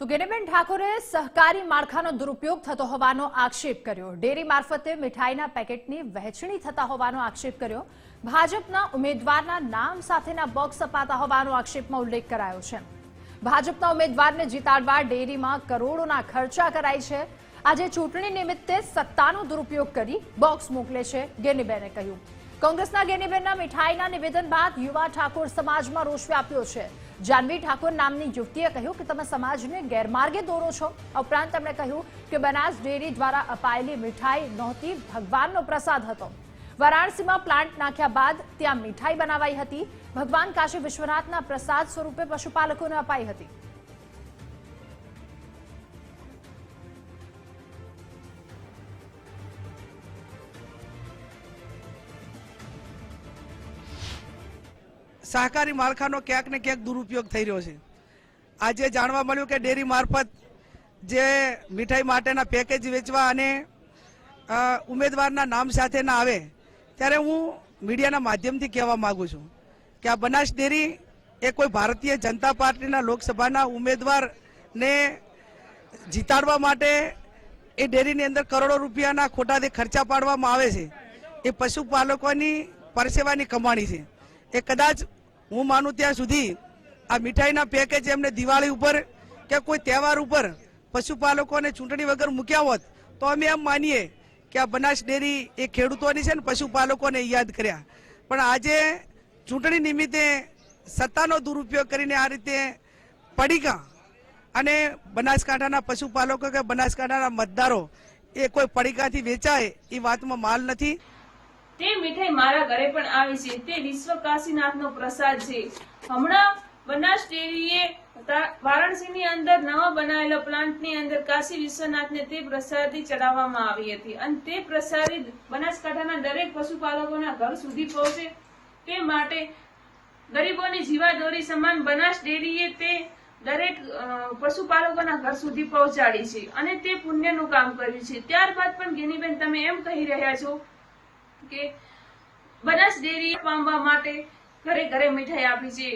તો ગેનીબેન ઠાકોરે સહકારી માળખાનો દુરુપયોગ થતો હોવાનો આક્ષેપ કર્યો. ડેરી મારફતે મીઠાઈના પેકેટની વહેંચણી થતા હોવાનો આક્ષેપ કર્યો. ભાજપના ઉમેદવારના નામ સાથેના બોક્સ અપાતા હોવાનો આક્ષેપમાં ઉલ્લેખ કરાયો છે. ભાજપના ઉમેદવારને જીતાડવા ડેરીમાં કરોડોના ખર્ચા કરાય છે. આજે ચૂંટણી નિમિત્તે સત્તાનો દુરુપયોગ કરી બોક્સ મોકલે છે ગેનીબેને કહ્યું. કોંગ્રેસના ગેનીબેનના મીઠાઈના નિવેદન બાદ યુવા ઠાકોર સમાજમાં રોષ વ્યાપ્યો છે. જાનવી ઠાકોર નામની યુવતીએ કહ્યું કે તમે સમાજને ગેરમાર્ગે દોરો છો. ઉપરાંત તેમણે કહ્યું કે બનાસ ડેરી દ્વારા અપાયેલી મીઠાઈ નહોતી, ભગવાનનો પ્રસાદ હતો. વારાણસીમાં પ્લાન્ટ નાખ્યા બાદ ત્યાં મીઠાઈ બનાવાઈ હતી. ભગવાન કાશી વિશ્વનાથના પ્રસાદ સ્વરૂપે પશુપાલકોને અપાઈ હતી. સહકારી માળખાનો ક્યાંક ને ક્યાંક દુરુપયોગ થઈ રહ્યો છે. આજે જાણવા મળ્યું કે ડેરી મારફત જે મીઠાઈ માટેના પેકેજ વેચવા અને ઉમેદવારના નામ સાથે ના આવે, ત્યારે હું મીડિયાના માધ્યમથી કહેવા માગું છું કે આ બનાસ ડેરી એ કોઈ ભારતીય જનતા પાર્ટીના લોકસભાના ઉમેદવારને જીતાડવા માટે એ ડેરીની અંદર કરોડો રૂપિયાના ખોટાથી ખર્ચા પાડવામાં આવે છે. એ પશુપાલકોની પરસેવાની કમાણી છે. એ કદાચ હું માનું ત્યાં સુધી આ મીઠાઈના પેકેજ એમને દિવાળી ઉપર કે કોઈ તહેવાર ઉપર પશુપાલકોને ચૂંટણી વગર મૂક્યા હોત, તો અમે એમ માનીએ કે આ બનાસ ડેરી એ ખેડૂતોની છે ને પશુપાલકોને યાદ કર્યા. પણ આજે ચૂંટણી નિમિત્તે સત્તાનો દુરુપયોગ કરીને આ રીતે પડીકા અને બનાસકાંઠાના પશુપાલકો કે બનાસકાંઠાના મતદારો એ કોઈ પડીકાથી વેચાય એ વાતમાં માલ નથી. તે મીઠાઈ મારા ઘરે પણ આવી છે. તે વિશ્વ કાશીનાથનો પ્રસાદ છે. હમણાં બનાસ ડેરીએ વારાણસીની અંદર નવા બનાવેલા પ્લાન્ટની અંદર કાશી વિશ્વનાથને તે પ્રસાદી ચડાવવામાં આવી હતી. અને તે પ્રસાદી બનાસકાંઠાના દરેક પશુપાલકોના ઘર સુધી પહોંચે તે માટે ગરીબોની જીવાદોરી સમાન બનાસ ડેરીએ તે દરેક પશુપાલકોના ઘર સુધી પહોંચાડી છે. અને તે પુણ્યનું કામ કર્યું છે. ત્યારબાદ પણ ગિનીબેન, તમે એમ કહી રહ્યા છો કે બનાસ ડેરી પામવા માટે ઘરે ઘરે મીઠાઈ આપી છે.